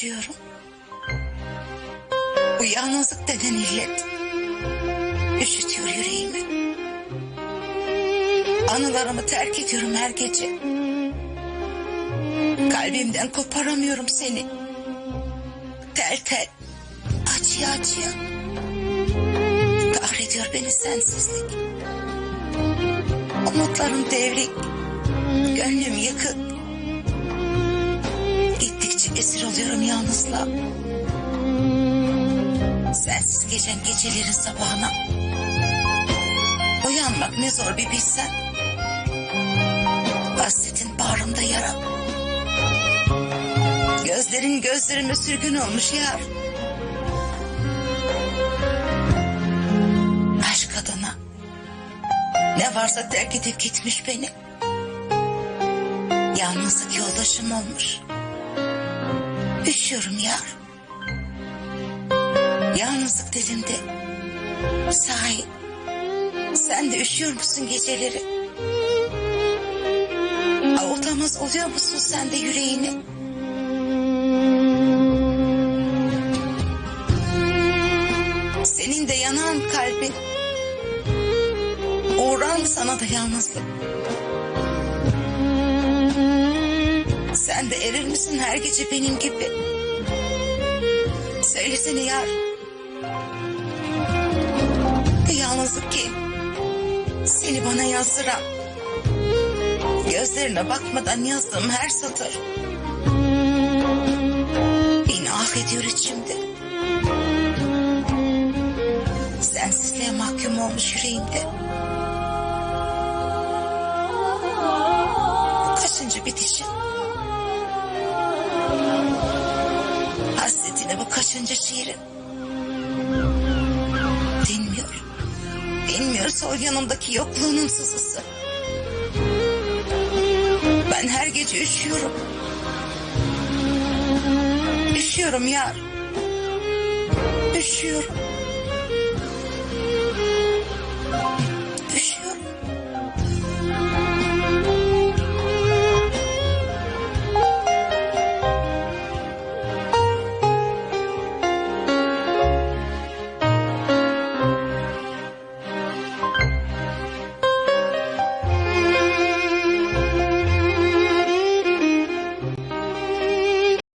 geçiriyorum. Bu yalnızlık denen illet. Üşütüyor yüreğimi. Anılarımı terk ediyorum her gece. Kalbimden koparamıyorum seni. Tel tel. Acıya acıya. Kahrediyor beni sensizlik. Umutlarım devrik. Gönlüm yıkık. Esir oluyorum yalnızlığa. Sensiz geçen gecelerin sabahına. Uyanmak ne zor bir bilsen. Hasretin bağrımda yara. Gözlerin gözlerime sürgün olmuş yar. Aşk adına. Ne varsa terk edip gitmiş beni. Yalnızlık yoldaşım olmuş. Üşüyorum yar. Yalnızlık dedim de. Sahi. Sen de üşüyor musun geceleri? Avutamaz oluyor musun sen de yüreğini? Senin de yanan kalbin. Uğran sana da yalnızlık. Sen de erir misin her gece benim gibi? Söylesene yar. Bu yalnızlık ki seni bana yazdıran. Gözlerine bakmadan yazdığım her satır. Beni ah ediyor içimde. Sensizliğe mahkum olmuş yüreğimde. Bu kaçıncı şiirin? Dinmiyor. Dinmiyorsa o yanımdaki yokluğunun sızısı. Ben her gece üşüyorum. Üşüyorum yar. Üşüyorum.